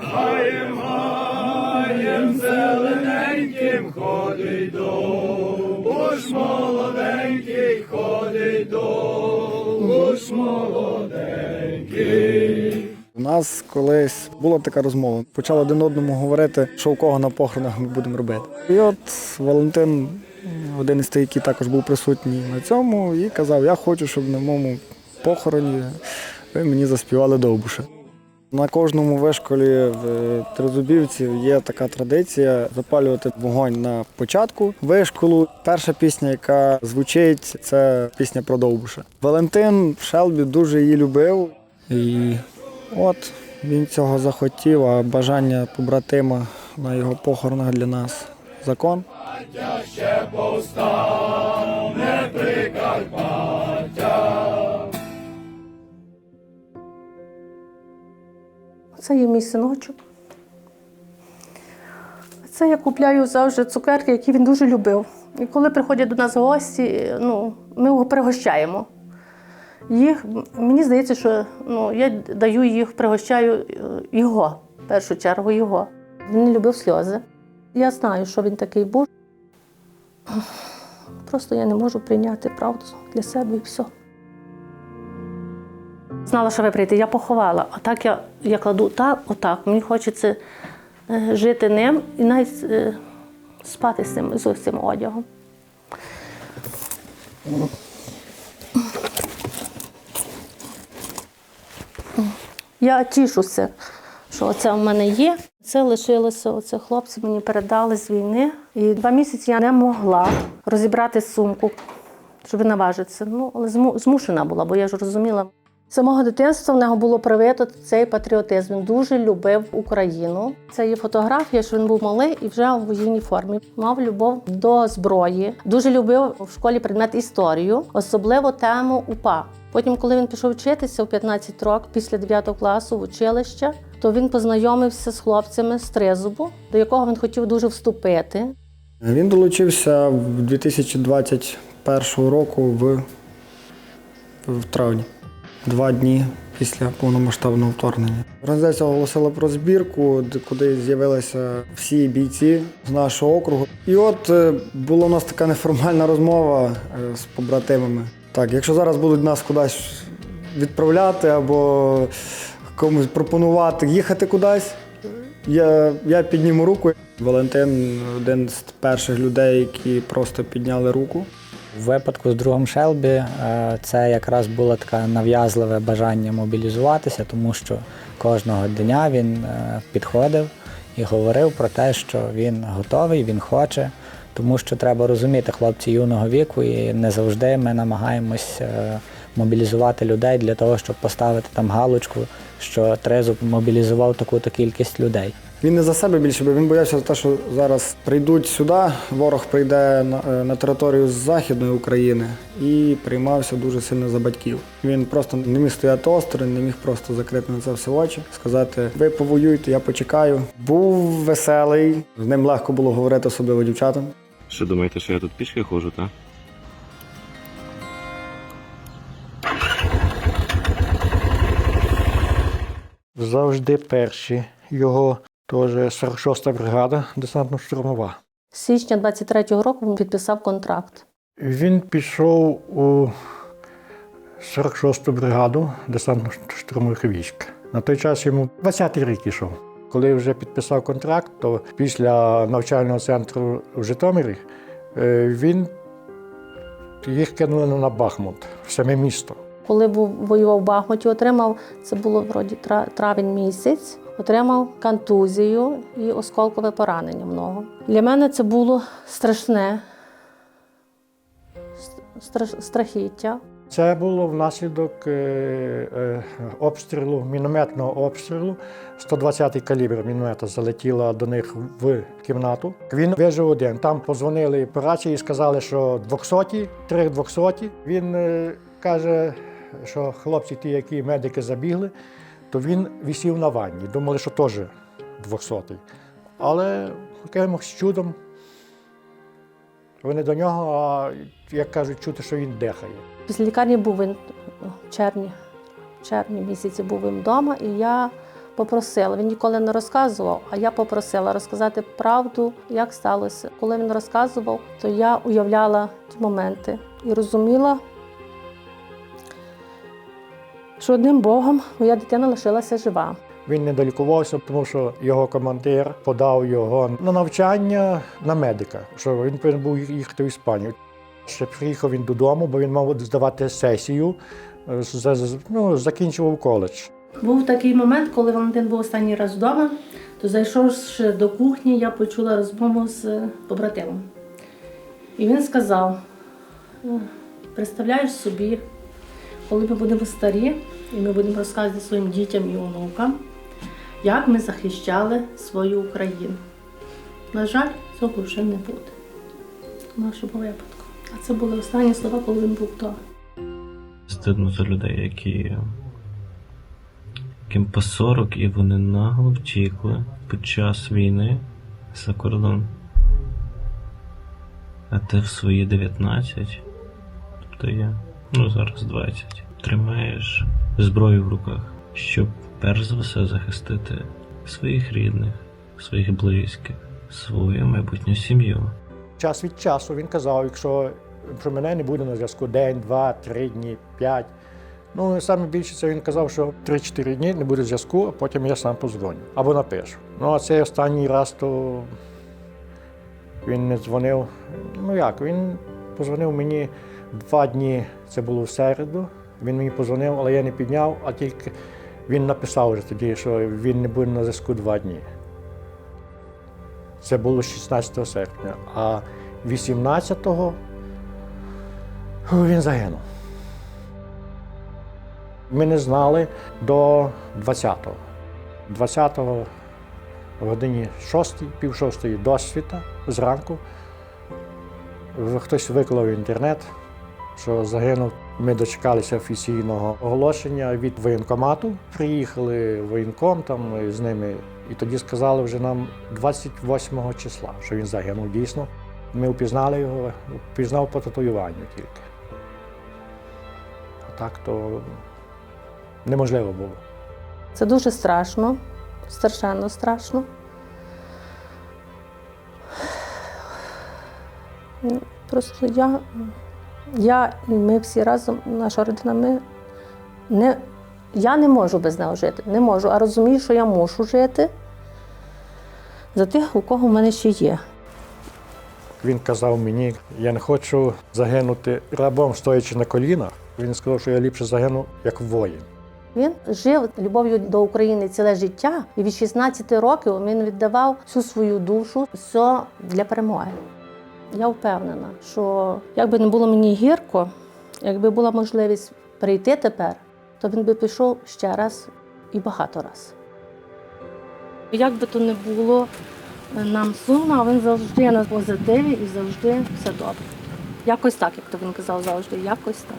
Гаєм, гаєм, зелененьким ходить довбуш молоденький, ходить довбуш молоденький. У нас колись була така розмова. Почали один одному говорити, що у кого на похоронах ми будемо робити. І от Валентин, один із тих, який також був присутній на цьому, і казав: Я хочу, щоб на моєму похороні ви мені заспівали довбуша. На кожному вишколі в Тризубівці є така традиція запалювати вогонь на початку вишколу. Перша пісня, яка звучить, це пісня про довбуша. Валентин Шелбі дуже її любив. І от він цього захотів, а бажання побратима на його похоронах для нас закон. Це є мій синочок. Це я купляю завжди цукерки, які він дуже любив. І коли приходять до нас гості, ну, ми його пригощаємо. Їх, мені здається, що ну, я даю їх, пригощаю е, його, в першу чергу його. Він не любив сльози. Я знаю, що він такий був. Просто я не можу прийняти правду для себе і все. Знала, що ви прийдете, я поховала. А так я, я кладу так, отак. Мені хочеться е, жити ним і навіть е, спати з цим, з цим одягом. Я тішуся, що це в мене є. Це лишилося, оце хлопці мені передали з війни. І два місяці я не могла розібрати сумку, щоб наважитися. Ну, але змушена була, бо я ж розуміла. З самого дитинства в нього було привито цей патріотизм. Він дуже любив Україну. Це є фотографія, що він був малий і вже в воєнній формі. Мав любов до зброї. Дуже любив в школі предмет історію, особливо тему УПА. Потім, коли він пішов вчитися в 15 років після 9 класу в училище, то він познайомився з хлопцями з Тризубу, до якого він хотів дуже вступити. Він долучився в 2021 року в, в травні, два дні після повномасштабного вторгнення. Організація оголосила про збірку, куди з'явилися всі бійці з нашого округу. І от е, була у нас така неформальна розмова е, з побратимами. Так, якщо зараз будуть нас кудись відправляти або комусь пропонувати їхати кудись, я, я підніму руку. Валентин один з перших людей, які просто підняли руку. У випадку з другом Шелбі е, це якраз було таке нав'язливе бажання мобілізуватися, тому що кожного дня він е, підходив і говорив про те, що він готовий, він хоче, тому що треба розуміти хлопці юного віку, і не завжди ми намагаємось е, мобілізувати людей для того, щоб поставити там галочку, що Трезуб мобілізував таку-то кількість людей. Він не за себе більше, бо він боявся за те, що зараз прийдуть сюди, ворог прийде на, е, на територію Західної України і приймався дуже сильно за батьків. Він просто не міг стояти осторонь, не міг просто закрити на це все очі, сказати: ви повоюйте, я почекаю. Був веселий, з ним легко було говорити, особливо дівчатам. Що думаєте, що я тут пішки ходжу, так? завжди перші. Його теж 46-та бригада десантно-штурмова. З січня 23-го року він підписав контракт. Він пішов у 46-ту бригаду десантно-штурмових військ. На той час йому 20-й рік ішов. Коли вже підписав контракт, то після навчального центру в Житомирі е, він їх кинули на Бахмут, в саме місто. Коли був воював в Бахмуті, отримав це було вроді травень місяць. Отримав контузію і осколкове поранення много. Для мене це було страшне страхіття. Це було внаслідок е, е, обстрілу, мінометного обстрілу. 120-й калібр міномета залетіла до них в кімнату. Він вижив один. Там позвонили по рації і сказали, що 200, три 200. Він е, каже, що хлопці, ті, які медики забігли, то він висів на ванні. Думали, що теж 200. Але якимось чудом вони до нього, а як кажуть, чути, що він дихає. Після лікарні був він в червні, в червні місяці був він вдома, і я попросила. Він ніколи не розказував, а я попросила розказати правду, як сталося. Коли він розказував, то я уявляла ті моменти і розуміла, що одним Богом моя дитина лишилася жива. Він не долікувався, тому що його командир подав його на навчання на медика, що він повинен був їхати в Іспанію. Ще приїхав він додому, бо він мав здавати сесію, е, ну, закінчував коледж. Був такий момент, коли Валентин був останній раз вдома, то зайшовши до кухні, я почула розмову з побратимом. І він сказав: «Е, представляєш собі, коли ми будемо старі, і ми будемо розказувати своїм дітям і онукам, як ми захищали свою Україну. На жаль, цього вже не буде. В нашому випадку. А це були останні слова, коли він був вдома. Стидно за людей, які. яким по 40 і вони нагло втікли під час війни за кордон. А ти в свої 19, тобто я, ну зараз 20, тримаєш зброю в руках, щоб перш за все захистити своїх рідних, своїх близьких, свою майбутню сім'ю. Час від часу він казав, якщо про мене не буде на зв'язку день, два, три дні, п'ять. Ну, саме більше це він казав, що 3-4 дні не буде зв'язку, а потім я сам позвоню або напишу. Ну, а цей останній раз то він не дзвонив. Ну як, він позвонив мені два дні, це було в середу. Він мені позвонив, але я не підняв, а тільки він написав вже тоді, що він не буде на зв'язку два дні. Це було 16 серпня. А 18-го він загинув. Ми не знали до 20-го. 20-го в годині 6, пів шостої до світа зранку. Хтось виклав інтернет, що загинув. Ми дочекалися офіційного оголошення від воєнкомату. Приїхали в воєнком там з ними, і тоді сказали вже нам 28 числа, що він загинув дійсно. Ми впізнали його, впізнав по татуюванню тільки. А так то неможливо було. Це дуже страшно, страшенно страшно. Ну, Просто я, я і ми всі разом, наша родина, ми не, я не можу без нього жити. Не можу, а розумію, що я мушу жити за тих, у кого в мене ще є. Він казав мені, я не хочу загинути рабом, стоячи на колінах. Він сказав, що я ліпше загину як воїн. Він жив любов'ю до України ціле життя, і від 16 років він віддавав всю свою душу, все для перемоги. Я впевнена, що якби не було мені гірко, якби була можливість прийти тепер, то він би пішов ще раз і багато раз. Як би то не було е, нам сумно, він завжди на позитиві і завжди все добре. Якось так, як то він казав завжди, якось так.